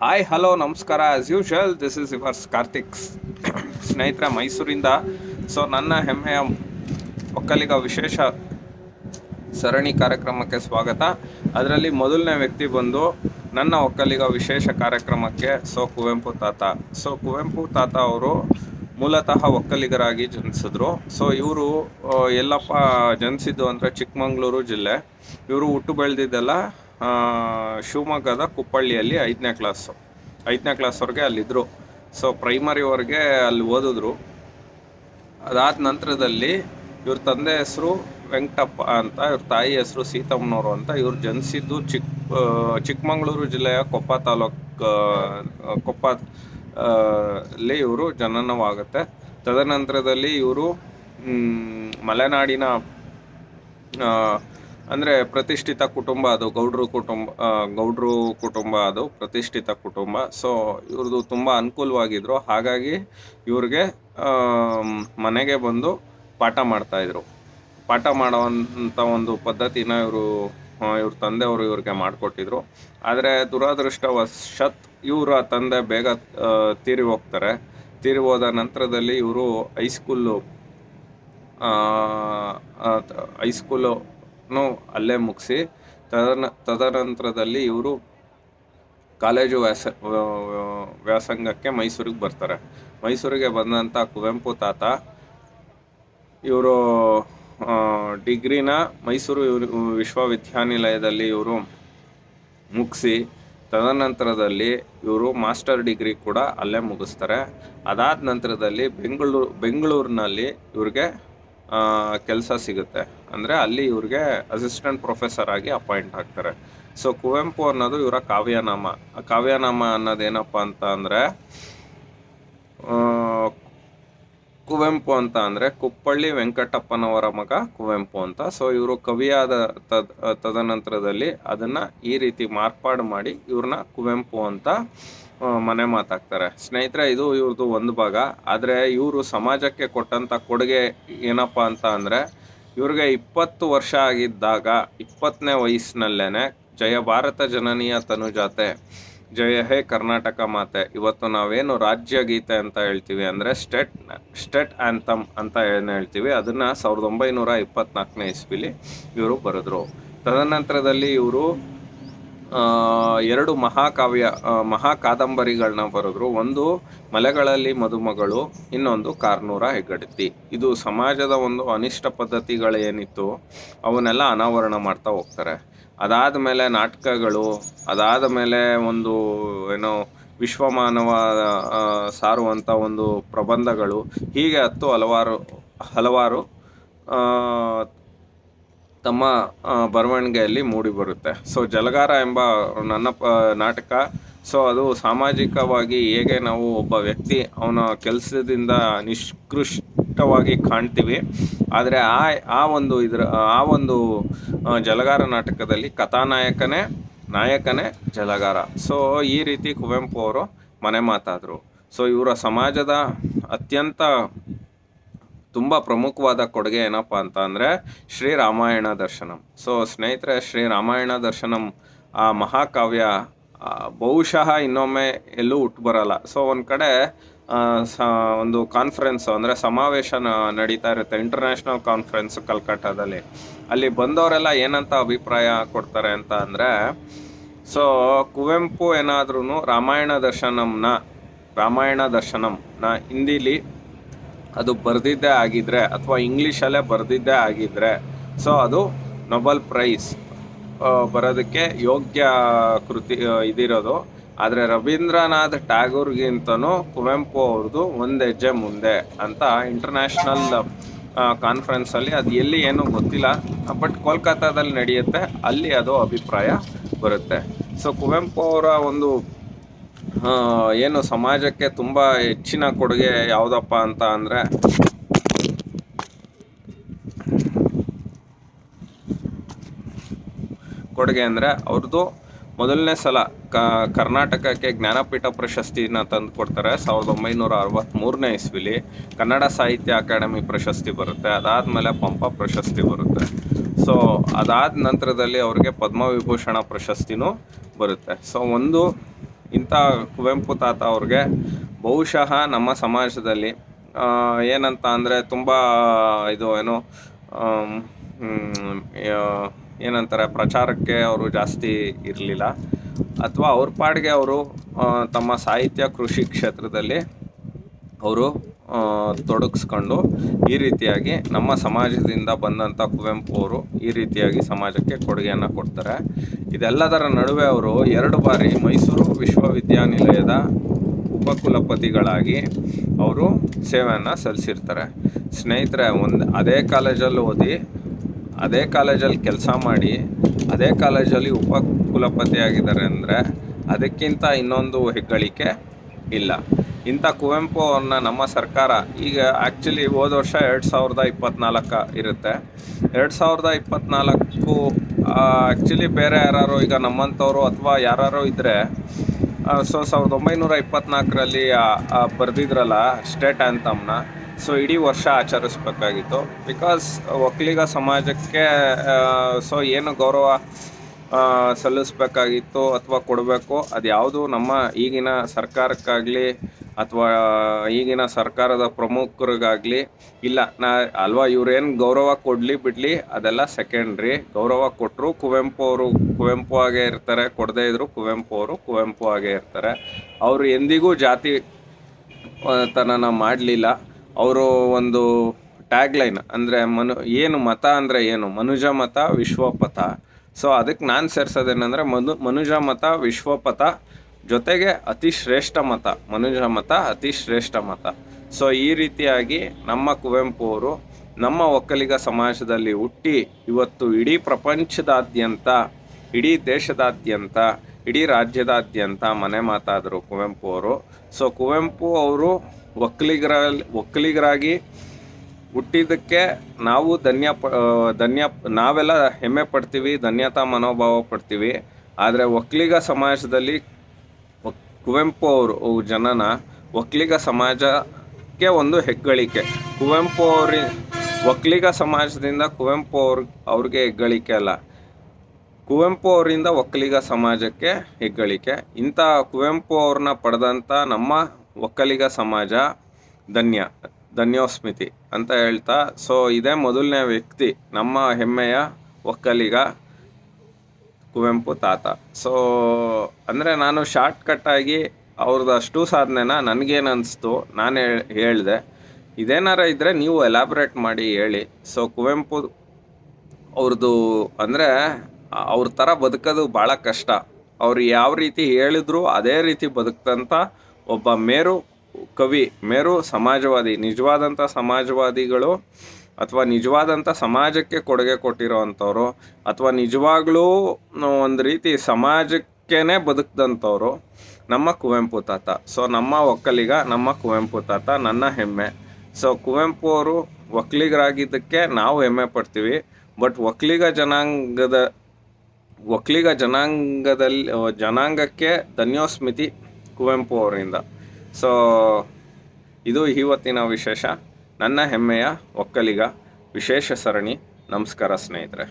Hi hello ನಮಸ್ಕಾರ. As usual this is yours Karthik ಸ್ನೇಹಿತರ ಮೈಸೂರಿಂದ. ಸೊ ನನ್ನ ಹೆಮ್ಮೆಯ ಒಕ್ಕಲಿಗ ವಿಶೇಷ ಸರಣಿ ಕಾರ್ಯಕ್ರಮಕ್ಕೆ ಸ್ವಾಗತ. ಅದರಲ್ಲಿ ಮೊದಲನೇ ವ್ಯಕ್ತಿ ಬಂದು ನನ್ನ ಒಕ್ಕಲಿಗ ವಿಶೇಷ ಕಾರ್ಯಕ್ರಮಕ್ಕೆ ಸೊ ಕುವೆಂಪು ತಾತ. ಸೊ ಕುವೆಂಪು ತಾತ ಅವರು ಮೂಲತಃ ಒಕ್ಕಲಿಗರಾಗಿ ಜನಿಸಿದ್ರು. ಸೊ ಇವರು ಎಲ್ಲಪ್ಪ, ಜನಿಸಿದ್ದು ಅಂದರೆ ಚಿಕ್ಕಮಂಗ್ಳೂರು ಜಿಲ್ಲೆ. ಇವರು ಹುಟ್ಟು ಬೆಳೆದಿದ್ದೆಲ್ಲ ಶಿವಮೊಗ್ಗದ ಕುಪ್ಪಳ್ಳಿಯಲ್ಲಿ ಐದನೇ ಕ್ಲಾಸು. ಐದನೇ ಕ್ಲಾಸ್ವರೆಗೆ ಅಲ್ಲಿದ್ದರು ಸೊ ಪ್ರೈಮರಿವರೆಗೆ ಅಲ್ಲಿ ಓದಿದ್ರು. ಅದಾದ ನಂತರದಲ್ಲಿ ಇವ್ರ ತಂದೆ ಹೆಸರು ವೆಂಕಟಪ್ಪ ಅಂತ, ಇವ್ರ ತಾಯಿ ಹೆಸರು ಸೀತಮ್ಮನವರು ಅಂತ ಇವ್ರು ಜನಿಸಿದ್ದು ಚಿಕ್ಕ ಚಿಕ್ಕಮಗಳೂರು ಜಿಲ್ಲೆಯ ಕೊಪ್ಪ ತಾಲೂಕು ಕೊಪ್ಪ ಅಲ್ಲಿ ಇವರು ಜನನವಾಗುತ್ತೆ. ತದನಂತರದಲ್ಲಿ ಇವರು ಮಲೆನಾಡಿನ ಅಂದ್ರೆ ಪ್ರತಿಷ್ಠಿತ ಕುಟುಂಬ ಅದು, ಗೌಡ್ರು ಕುಟುಂಬ ಗೌಡ್ರು ಕುಟುಂಬ ಅದು, ಪ್ರತಿಷ್ಠಿತ ಕುಟುಂಬ. ಸೊ ಇವ್ರದ್ದು ತುಂಬ ಅನುಕೂಲವಾಗಿದ್ರು. ಹಾಗಾಗಿ ಇವ್ರಿಗೆ ಮನೆಗೆ ಬಂದು ಪಾಠ ಮಾಡ್ತಾಯಿದ್ರು ಪಾಠ ಮಾಡೋವಂಥ ಒಂದು ಪದ್ಧತಿನ ಇವರು ಇವ್ರ ತಂದೆಯವರು ಇವ್ರಿಗೆ ಮಾಡಿಕೊಟ್ಟಿದ್ರು. ಆದರೆ ದುರಾದೃಷ್ಟವಶತ್ ಇವರ ತಂದೆ ಬೇಗ ತೀರಿ ಹೋಗ್ತಾರೆ. ತೀರಿ ಹೋದ ನಂತರದಲ್ಲಿ ಇವರು ಹೈಸ್ಕೂಲು ಹೈಸ್ಕೂಲನ್ನು ಅಲ್ಲೇ ಮುಗಿಸಿ, ತದನ, ತದನಂತರದಲ್ಲಿ ಇವರು ಕಾಲೇಜು ವ್ಯಾಸ ವ್ಯಾಸಂಗಕ್ಕೆ ಮೈಸೂರಿಗೆ ಬರ್ತಾರೆ. ಮೈಸೂರಿಗೆ ಬಂದಂಥ ಕುವೆಂಪು ತಾತ, ಇವರು ಡಿಗ್ರಿನ ಮೈಸೂರು ವಿಶ್ವವಿದ್ಯಾನಿಲಯದಲ್ಲಿ ಇವರು ಮುಗಿಸಿ, ತದನಂತರದಲ್ಲಿ ಇವರು ಮಾಸ್ಟರ್ ಡಿಗ್ರಿ ಕೂಡ ಅಲ್ಲೇ ಮುಗಿಸ್ತಾರೆ. ಅದಾದ ನಂತರದಲ್ಲಿ ಬೆಂಗಳೂರು, ಬೆಂಗಳೂರಿನಲ್ಲಿ ಇವ್ರಿಗೆ ಕೆಲಸ ಸಿಗುತ್ತೆ. ಅಂದರೆ ಅಲ್ಲಿ ಇವ್ರಿಗೆ ಅಸಿಸ್ಟೆಂಟ್ ಪ್ರೊಫೆಸರ್ ಆಗಿ ಅಪಾಯಿಂಟ್ ಆಗ್ತಾರೆ. ಸೊ ಕುವೆಂಪು ಅನ್ನೋದು ಇವರ ಕಾವ್ಯನಾಮ. ಕಾವ್ಯನಾಮ ಅನ್ನೋದೇನಪ್ಪ ಅಂತ ಅಂದರೆ ಕುವೆಂಪು ಅಂತ ಅಂದರೆ ಕುಪ್ಪಳ್ಳಿ ವೆಂಕಟಪ್ಪನವರ ಮಗ ಕುವೆಂಪು ಅಂತ. ಸೊ ಇವರು ಕವಿಯಾದ ತದ್, ತದನಂತರದಲ್ಲಿ ಅದನ್ನು ಈ ರೀತಿ ಮಾರ್ಪಾಡು ಮಾಡಿ ಇವ್ರನ್ನ ಕುವೆಂಪು ಅಂತ ಮನೆ ಮಾತಾಕ್ತಾರೆ. ಸ್ನೇಹಿತರೆ, ಇದು ಇವ್ರದ್ದು ಒಂದು ಭಾಗ. ಆದರೆ ಇವರು ಸಮಾಜಕ್ಕೆ ಕೊಟ್ಟಂಥ ಕೊಡುಗೆ ಏನಪ್ಪ ಅಂತ ಅಂದರೆ, ಇವ್ರಿಗೆ ಇಪ್ಪತ್ತು ವರ್ಷ ಆಗಿದ್ದಾಗ, ಇಪ್ಪತ್ತನೇ ವಯಸ್ಸಿನಲ್ಲೇ ಜಯ ಭಾರತ ಜನನೀಯ ತನುಜಾತೆ ಜಯ ಹೇ ಕರ್ನಾಟಕ ಮಾತೆ. ಇವತ್ತು ನಾವೇನು ರಾಜ್ಯ ಗೀತೆ ಅಂತ ಹೇಳ್ತೀವಿ ಅಂದರೆ, ಸ್ಟೇಟ್ ಸ್ಟೇಟ್ ಆ್ಯಂಥಮ್ ಅಂತ ಏನು ಹೇಳ್ತೀವಿ, ಅದನ್ನು ಸಾವಿರದ ಒಂಬೈನೂರ ಇಪ್ಪತ್ನಾಲ್ಕನೇ ಇಸ್ವಿಲಿ ಇವರು ಬರೆದ್ರು. ತದನಂತರದಲ್ಲಿ ಇವರು ಎರಡು ಮಹಾಕಾವ್ಯ ಮಹಾಕಾದಂಬರಿಗಳನ್ನ ಮಹಾ ಕಾದಂಬರಿಗಳನ್ನ ಬರೆದ್ರು. ಒಂದು ಮಲೆಗಳಲ್ಲಿ ಮದುಮಗಳು, ಇನ್ನೊಂದು ಕಾರ್ನೂರ ಹೆಗ್ಗಡತಿ. ಇದು ಸಮಾಜದ ಒಂದು ಅನಿಷ್ಟ ಪದ್ಧತಿಗಳೇನಿತ್ತು, ಅವನ್ನೆಲ್ಲ ಅನಾವರಣ ಮಾಡ್ತಾ ಹೋಗ್ತಾರೆ. ಅದಾದ ಮೇಲೆ ನಾಟಕಗಳು ಅದಾದ ಮೇಲೆ ಒಂದು, ಏನೋ, ವಿಶ್ವಮಾನವ ಸಾರುವಂಥ ಒಂದು ಪ್ರಬಂಧಗಳು, ಹೀಗೆ ಹತ್ತು ಹಲವಾರು ಹಲವಾರು ತಮ್ಮ ಬರವಣಿಗೆಯಲ್ಲಿ ಮೂಡಿಬರುತ್ತೆ ಸೊ ಜಲಗಾರ ಎಂಬ ನನ್ನ ಪ ನಾಟಕ ಸೊ ಅದು ಸಾಮಾಜಿಕವಾಗಿ ಹೇಗೆ ನಾವು ಒಬ್ಬ ವ್ಯಕ್ತಿ ಅವನ ಕೆಲಸದಿಂದ ನಿಷ್ಕೃಷ್ಟವಾಗಿ ಕಾಣ್ತೀವಿ. ಆದರೆ ಆ ಆ ಒಂದು ಇದರ, ಆ ಒಂದು ಜಲಗಾರ ನಾಟಕದಲ್ಲಿ ಕಥಾನಾಯಕನೇ, ನಾಯಕನೇ ಜಲಗಾರ. ಸೊ ಈ ರೀತಿ ಕುವೆಂಪು ಅವರು ಮನೆ ಮಾತಾದರು. ಸೊ ಇವರ ಸಮಾಜದ ಅತ್ಯಂತ ತುಂಬ ಪ್ರಮುಖವಾದ ಕೊಡುಗೆ ಏನಪ್ಪ ಅಂತ ಅಂದರೆ ಶ್ರೀ ರಾಮಾಯಣ ದರ್ಶನಂ. ಸೊ ಸ್ನೇಹಿತರೆ, ಶ್ರೀ ರಾಮಾಯಣ ದರ್ಶನಂ, ಆ ಮಹಾಕಾವ್ಯ ಬಹುಶಃ ಇನ್ನೊಮ್ಮೆ ಎಲ್ಲೂ ಹುಟ್ಟು ಬರಲ್ಲ. ಸೊ ಒಂದು ಕಡೆ ಒಂದು ಕಾನ್ಫರೆನ್ಸ್ ಅಂದರೆ ಸಮಾವೇಶ ನಡೀತಾ ಇರುತ್ತೆ ಇಂಟರ್ನ್ಯಾಷನಲ್ ಕಾನ್ಫರೆನ್ಸ್ ಕಲ್ಕಟ್ಟಾದಲ್ಲಿ ಅಲ್ಲಿ ಬಂದವರೆಲ್ಲ ಏನಂತ ಅಭಿಪ್ರಾಯ ಕೊಡ್ತಾರೆ ಅಂತ ಅಂದರೆ ಸೊ ಕುವೆಂಪು ಏನಾದ್ರೂ ರಾಮಾಯಣ ದರ್ಶನಂನ ರಾಮಾಯಣ ದರ್ಶನಂನ ಹಿಂದಿಲಿ ಅದು ಬರೆದಿದ್ದೇ ಆಗಿದ್ದರೆ ಅಥವಾ ಇಂಗ್ಲೀಷಲ್ಲೇ ಬರೆದಿದ್ದೇ ಆಗಿದ್ದರೆ ಸೊ ಅದು ನೊಬೆಲ್ ಪ್ರೈಸ್ ಬರೋದಕ್ಕೆ ಯೋಗ್ಯ ಕೃತಿ ಇದಿರೋದು. ಆದರೆ ರವೀಂದ್ರನಾಥ್ ಟ್ಯಾಗೂರ್ಗಿಂತನೂ ಕುವೆಂಪು ಅವ್ರದ್ದು ಒಂದು ಹೆಜ್ಜೆ ಮುಂದೆ ಅಂತ ಇಂಟರ್ನ್ಯಾಷನಲ್ ಕಾನ್ಫರೆನ್ಸಲ್ಲಿ ಅದು ಎಲ್ಲಿ ಏನೂ ಗೊತ್ತಿಲ್ಲ ಬಟ್ ಕೋಲ್ಕತ್ತಾದಲ್ಲಿ ನಡೆಯುತ್ತೆ, ಅಲ್ಲಿ ಅದು ಅಭಿಪ್ರಾಯ ಬರುತ್ತೆ. ಸೊ ಕುವೆಂಪು ಅವರ ಒಂದು ಏನು ಸಮಾಜಕ್ಕೆ ತುಂಬ ಹೆಚ್ಚಿನ ಕೊಡುಗೆ ಯಾವುದಪ್ಪ ಅಂತ ಅಂದರೆ ಕೊಡುಗೆ ಅಂದರೆ ಅವ್ರದ್ದು ಮೊದಲನೇ ಸಲ ಕ, ಕರ್ನಾಟಕಕ್ಕೆ ಜ್ಞಾನಪೀಠ ಪ್ರಶಸ್ತಿನ ತಂದು ಕೊಡ್ತಾರೆ ಸಾವಿರದ ಒಂಬೈನೂರ ಅರವತ್ತ್ಮೂರನೇ ಇಸ್ವಿಲಿ. ಕನ್ನಡ ಸಾಹಿತ್ಯ ಅಕಾಡೆಮಿ ಪ್ರಶಸ್ತಿ ಬರುತ್ತೆ. ಅದಾದಮೇಲೆ ಪಂಪ ಪ್ರಶಸ್ತಿ ಬರುತ್ತೆ. ಸೊ ಅದಾದ ನಂತರದಲ್ಲಿ ಅವ್ರಿಗೆ ಪದ್ಮವಿಭೂಷಣ ಪ್ರಶಸ್ತಿನೂ ಬರುತ್ತೆ. ಸೊ ಒಂದು ಇಂಥ ಕುವೆಂಪು ತಾತ ಅವ್ರಿಗೆ ಬಹುಶಃ ನಮ್ಮ ಸಮಾಜದಲ್ಲಿ ಏನಂತ ಅಂದರೆ ತುಂಬ ಇದು ಏನು ಏನಂತಾರೆ, ಪ್ರಚಾರಕ್ಕೆ ಅವರು ಜಾಸ್ತಿ ಇರಲಿಲ್ಲ. ಅಥವಾ ಅವ್ರ ಪಾಡಿಗೆ ಅವರು ತಮ್ಮ ಸಾಹಿತ್ಯ ಕೃಷಿ ಕ್ಷೇತ್ರದಲ್ಲಿ ಅವರು ತೊಡಗಿಸ್ಕೊಂಡು ಈ ರೀತಿಯಾಗಿ ನಮ್ಮ ಸಮಾಜದಿಂದ ಬಂದಂಥ ಕುವೆಂಪು ಅವರು ಈ ರೀತಿಯಾಗಿ ಸಮಾಜಕ್ಕೆ ಕೊಡುಗೆಯನ್ನು ಕೊಡ್ತಾರೆ. ಇದೆಲ್ಲದರ ನಡುವೆ ಅವರು ಎರಡು ಬಾರಿ ಮೈಸೂರು ವಿಶ್ವವಿದ್ಯಾನಿಲಯದ ಉಪಕುಲಪತಿಗಳಾಗಿ ಅವರು ಸೇವೆಯನ್ನು ಸಲ್ಲಿಸಿರ್ತಾರೆ. ಸ್ನೇಹಿತರೆ, ಒಂದು ಅದೇ ಕಾಲೇಜಲ್ಲಿ ಓದಿ, ಅದೇ ಕಾಲೇಜಲ್ಲಿ ಕೆಲಸ ಮಾಡಿ, ಅದೇ ಕಾಲೇಜಲ್ಲಿ ಉಪ ಕುಲಪತಿಯಾಗಿದ್ದಾರೆ ಅಂದರೆ ಅದಕ್ಕಿಂತ ಇನ್ನೊಂದು ಹೆಗ್ಗಳಿಕೆ ಇಲ್ಲ. ಇಂಥ ಕುವೆಂಪು ಅವ್ರನ್ನ ನಮ್ಮ ಸರ್ಕಾರ, ಈಗ ಆ್ಯಕ್ಚುಲಿ ಹೋದ ವರ್ಷ ಎರಡು ಸಾವಿರದ ಇಪ್ಪತ್ತ್ನಾಲ್ಕ ಇರುತ್ತೆ. ಎರಡು ಸಾವಿರದ ಇಪ್ಪತ್ತ್ನಾಲ್ಕು ಆ್ಯಕ್ಚುಲಿ ಬೇರೆ ಯಾರು ಈಗ ನಮ್ಮಂಥವ್ರು ಅಥವಾ ಯಾರು ಇದ್ದರೆ ಸೊ ಸಾವಿರದ ಒಂಬೈನೂರ ಇಪ್ಪತ್ತ್ನಾಲ್ಕರಲ್ಲಿ ಬರೆದಿದ್ರಲ್ಲ ಸ್ಟೇಟ್ ಆ್ಯಂಥಮ್ನ ಸೊ ಇಡೀ ವರ್ಷ ಆಚರಿಸ್ಬೇಕಾಗಿತ್ತು. ಬಿಕಾಸ್ ಒಕ್ಕಲಿಗ ಸಮಾಜಕ್ಕೆ ಸೊ ಏನು ಗೌರವ ಸಲ್ಲಿಸ್ಬೇಕಾಗಿತ್ತು ಅಥವಾ ಕೊಡಬೇಕು, ಅದು ಯಾವುದು ನಮ್ಮ ಈಗಿನ ಸರ್ಕಾರಕ್ಕಾಗಲಿ ಅಥವಾ ಈಗಿನ ಸರ್ಕಾರದ ಪ್ರಮುಖರಿಗಾಗಲಿ ಇಲ್ಲ. ನಾ, ಅಲ್ವಾ, ಇವ್ರೇನು ಗೌರವ ಕೊಡಲಿ ಬಿಡಲಿ, ಅದೆಲ್ಲ ಸೆಕೆಂಡ್ರಿ. ಗೌರವ ಕೊಟ್ಟರು ಕುವೆಂಪು ಅವರು, ಕುವೆಂಪು ಆಗೇ ಇರ್ತಾರೆ, ಕೊಡದೇ ಇದ್ರು ಕುವೆಂಪು ಅವರು, ಕುವೆಂಪು ಆಗೇ ಇರ್ತಾರೆ. ಅವರು ಎಂದಿಗೂ ಜಾತಿ ತನನ ಮಾಡಲಿಲ್ಲ. ಅವರು ಒಂದು ಟ್ಯಾಗ್ಲೈನ್ ಅಂದರೆ ಮನು, ಏನು ಮತ ಅಂದರೆ ಏನು? ಮನುಜ ಮತ, ವಿಶ್ವಪಥ. ಸೊ ಅದಕ್ಕೆ ನಾನು ಸೇರ್ಸೋದೇನೆಂದರೆ ಮನು, ಮನುಜ ಮತ, ವಿಶ್ವಪಥ ಜೊತೆಗೆ ಅತಿ ಶ್ರೇಷ್ಠ ಮತ. ಮನುಜ ಮತ, ಅತಿ ಶ್ರೇಷ್ಠ ಮತ. ಸೊ ಈ ರೀತಿಯಾಗಿ ನಮ್ಮ ಕುವೆಂಪು ಅವರು ನಮ್ಮ ಒಕ್ಕಲಿಗ ಸಮಾಜದಲ್ಲಿ ಹುಟ್ಟಿ ಇವತ್ತು ಇಡೀ ಪ್ರಪಂಚದಾದ್ಯಂತ, ಇಡೀ ದೇಶದಾದ್ಯಂತ, ಇಡೀ ರಾಜ್ಯದಾದ್ಯಂತ ಮನೆ ಮಾತಾದರು ಕುವೆಂಪು ಅವರು. ಸೊ ಕುವೆಂಪು ಅವರು ಒಕ್ಕಲಿಗರಲ್ಲಿ, ಒಕ್ಕಲಿಗರಾಗಿ ಹುಟ್ಟಿದ್ದಕ್ಕೆ ನಾವು ಧನ್ಯ ಪ ಧನ್ಯ ನಾವೆಲ್ಲ ಹೆಮ್ಮೆ ಪಡ್ತೀವಿ, ಧನ್ಯತಾ ಮನೋಭಾವ ಪಡ್ತೀವಿ. ಆದರೆ ಒಕ್ಕಲಿಗ ಸಮಾಜದಲ್ಲಿ ಕುವೆಂಪು ಅವರು ಜನನ ಒಕ್ಕಲಿಗ ಸಮಾಜಕ್ಕೆ ಒಂದು ಹೆಗ್ಗಳಿಕೆ. ಕುವೆಂಪು ಅವ್ರಿ ಒಕ್ಕಲಿಗ ಸಮಾಜದಿಂದ ಕುವೆಂಪು ಅವ್ರ, ಅವ್ರಿಗೆ ಹೆಗ್ಗಳಿಕೆ ಅಲ್ಲ. ಕುವೆಂಪು ಅವರಿಂದ ಒಕ್ಕಲಿಗ ಸಮಾಜಕ್ಕೆ ಹೆಗ್ಗಳಿಕೆ. ಇಂಥ ಕುವೆಂಪು ಅವ್ರನ್ನ ಪಡೆದಂಥ ನಮ್ಮ ಒಕ್ಕಲಿಗ ಸಮಾಜ ಧನ್ಯ. ಧನ್ಯೋಸ್ಮಿತಿ ಅಂತ ಹೇಳ್ತಾ, ಸೊ, ಇದೇ ಮೊದಲನೇ ವ್ಯಕ್ತಿ ನಮ್ಮ ಹೆಮ್ಮೆಯ ಒಕ್ಕಲಿಗ ಕುವೆಂಪು ತಾತ. ಸೊ, ಅಂದರೆ ನಾನು ಶಾರ್ಟ್ ಕಟ್ಟಾಗಿ ಅವ್ರದ್ದು ಅಷ್ಟು ಸಾಧನೆನ ನನಗೇನು ಅನಿಸ್ತು ನಾನು ಹೇಳಿದೆ. ಇದೇನಾರ ಇದ್ದರೆ ನೀವು ಎಲಾಬ್ರೇಟ್ ಮಾಡಿ ಹೇಳಿ. ಸೊ, ಕುವೆಂಪು ಅವ್ರದ್ದು ಅಂದರೆ, ಅವ್ರ ಥರ ಬದುಕೋದು ಭಾಳ ಕಷ್ಟ. ಅವ್ರು ಯಾವ ರೀತಿ ಹೇಳಿದ್ರು, ಅದೇ ರೀತಿ ಬದುಕ್ತಂಥ ಒಬ್ಬ ಮೇರು ಕವಿ ಮೇರು ಸಮಾಜವಾದಿ ನಿಜವಾದಂಥ ಸಮಾಜವಾದಿಗಳು ಅಥವಾ ನಿಜವಾದಂಥ ಸಮಾಜಕ್ಕೆ ಕೊಡುಗೆ ಕೊಟ್ಟಿರೋ ಅಂಥವ್ರು ಅಥವಾ ನಿಜವಾಗ್ಲೂ ಒಂದು ರೀತಿ ಸಮಾಜಕ್ಕೇ ಬದುಕ್ದಂಥವ್ರು ನಮ್ಮ ಕುವೆಂಪು ತಾತ. ಸೊ ನಮ್ಮ ಒಕ್ಕಲಿಗ, ನಮ್ಮ ಕುವೆಂಪು ತಾತ, ನನ್ನ ಹೆಮ್ಮೆ. ಸೊ ಕುವೆಂಪು ಅವರು ಒಕ್ಕಲಿಗರಾಗಿದ್ದಕ್ಕೆ ನಾವು ಹೆಮ್ಮೆ ಪಡ್ತೀವಿ. ಬಟ್ ಒಕ್ಕಲಿಗ ಜನಾಂಗದ, ಒಕ್ಕಲಿಗ ಜನಾಂಗದಲ್ಲಿ, ಜನಾಂಗಕ್ಕೆ ಧನ್ಯೋಸ್ಮಿತಿ ಕುವೆಂಪು ಅವರಿಂದ. ಸೊ ಇದು ಇವತ್ತಿನ ವಿಶೇಷ. ನನ್ನ ಹೆಮ್ಮೆಯ ಒಕ್ಕಲಿಗ ವಿಶೇಷ ಸರಣಿ ನಮಸ್ಕಾರ ಸ್ನೇಹಿತರೆ.